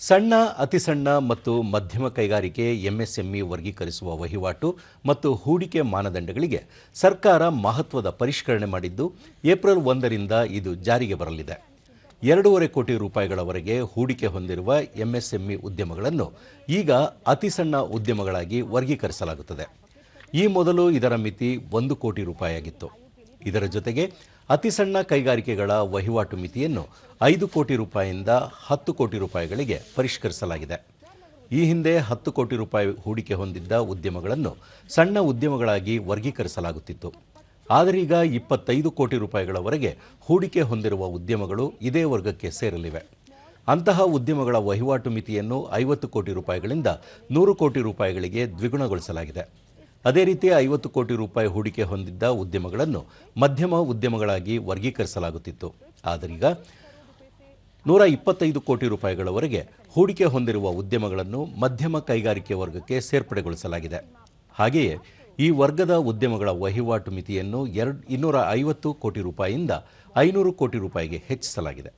ಸಣ್ಣ ಅತಿಸಣ್ಣ ಮತ್ತು ಮಧ್ಯಮ ಕೈಗಾರಿಕೆ, ಎಂಎಸ್ಎಂಇ ವರ್ಗೀಕರಿಸುವ ವಹಿವಾಟು ಮತ್ತು ಹೂಡಿಕೆ ಮಾನದಂಡಗಳಿಗೆ ಸರ್ಕಾರ ಮಹತ್ವದ ಪರಿಷ್ಕರಣೆ ಮಾಡಿದ್ದು, ಏಪ್ರಿಲ್ ಒಂದರಿಂದ ಇದು ಜಾರಿಗೆ ಬರಲಿದೆ. ಎರಡೂವರೆ ಕೋಟಿ ರೂಪಾಯಿಗಳವರೆಗೆ ಹೂಡಿಕೆ ಹೊಂದಿರುವ ಎಂಎಸ್ಎಂಇ ಉದ್ಯಮಗಳನ್ನು ಈಗ ಅತಿಸಣ್ಣ ಉದ್ಯಮಗಳಾಗಿ ವರ್ಗೀಕರಿಸಲಾಗುತ್ತದೆ. ಈ ಮೊದಲು ಇದರ ಮಿತಿ ಒಂದು ಕೋಟಿ ರೂಪಾಯಿಯಾಗಿತ್ತು. ಇದರ ಜೊತೆಗೆ ಅತಿ ಸಣ್ಣ ಕೈಗಾರಿಕೆಗಳ ವಹಿವಾಟು ಮಿತಿಯನ್ನು ಐದು ಕೋಟಿ ರೂಪಾಯಿಯಿಂದ ಹತ್ತು ಕೋಟಿ ರೂಪಾಯಿಗಳಿಗೆ ಪರಿಷ್ಕರಿಸಲಾಗಿದೆ. ಈ ಹಿಂದೆ ಹತ್ತು ಕೋಟಿ ರೂಪಾಯಿ ಹೂಡಿಕೆ ಹೊಂದಿದ್ದ ಉದ್ಯಮಗಳನ್ನು ಸಣ್ಣ ಉದ್ಯಮಗಳಾಗಿ ವರ್ಗೀಕರಿಸಲಾಗುತ್ತಿತ್ತು. ಆದರೀಗ ಇಪ್ಪತ್ತೈದು ಕೋಟಿ ರೂಪಾಯಿಗಳವರೆಗೆ ಹೂಡಿಕೆ ಹೊಂದಿರುವ ಉದ್ಯಮಗಳು ಇದೇ ವರ್ಗಕ್ಕೆ ಸೇರಲಿವೆ. ಅಂತಹ ಉದ್ಯಮಗಳ ವಹಿವಾಟು ಮಿತಿಯನ್ನು ಐವತ್ತು ಕೋಟಿ ರೂಪಾಯಿಗಳಿಂದ ನೂರು ಕೋಟಿ ರೂಪಾಯಿಗಳಿಗೆ ದ್ವಿಗುಣಗೊಳಿಸಲಾಗಿದೆ. ಅದೇ ರೀತಿ ಐವತ್ತು ಕೋಟಿ ರೂಪಾಯಿ ಹೂಡಿಕೆ ಹೊಂದಿದ್ದ ಉದ್ಯಮಗಳನ್ನು ಮಧ್ಯಮ ಉದ್ಯಮಗಳಾಗಿ ವರ್ಗೀಕರಿಸಲಾಗುತ್ತಿತ್ತು. ಆದರೀಗ ನೂರ ಇಪ್ಪತ್ತೈದು ಕೋಟಿ ರೂಪಾಯಿಗಳವರೆಗೆ ಹೂಡಿಕೆ ಹೊಂದಿರುವ ಉದ್ಯಮಗಳನ್ನು ಮಧ್ಯಮ ಕೈಗಾರಿಕೆ ವರ್ಗಕ್ಕೆ ಸೇರ್ಪಡೆಗೊಳಿಸಲಾಗಿದೆ. ಹಾಗೆಯೇ ಈ ವರ್ಗದ ಉದ್ಯಮಗಳ ವಹಿವಾಟು ಮಿತಿಯನ್ನು ಎರಡು, ಇನ್ನೂರ ಐವತ್ತು ಕೋಟಿ ರೂಪಾಯಿಯಿಂದ ಐನೂರು ಕೋಟಿ ರೂಪಾಯಿಗೆ ಹೆಚ್ಚಿಸಲಾಗಿದೆ.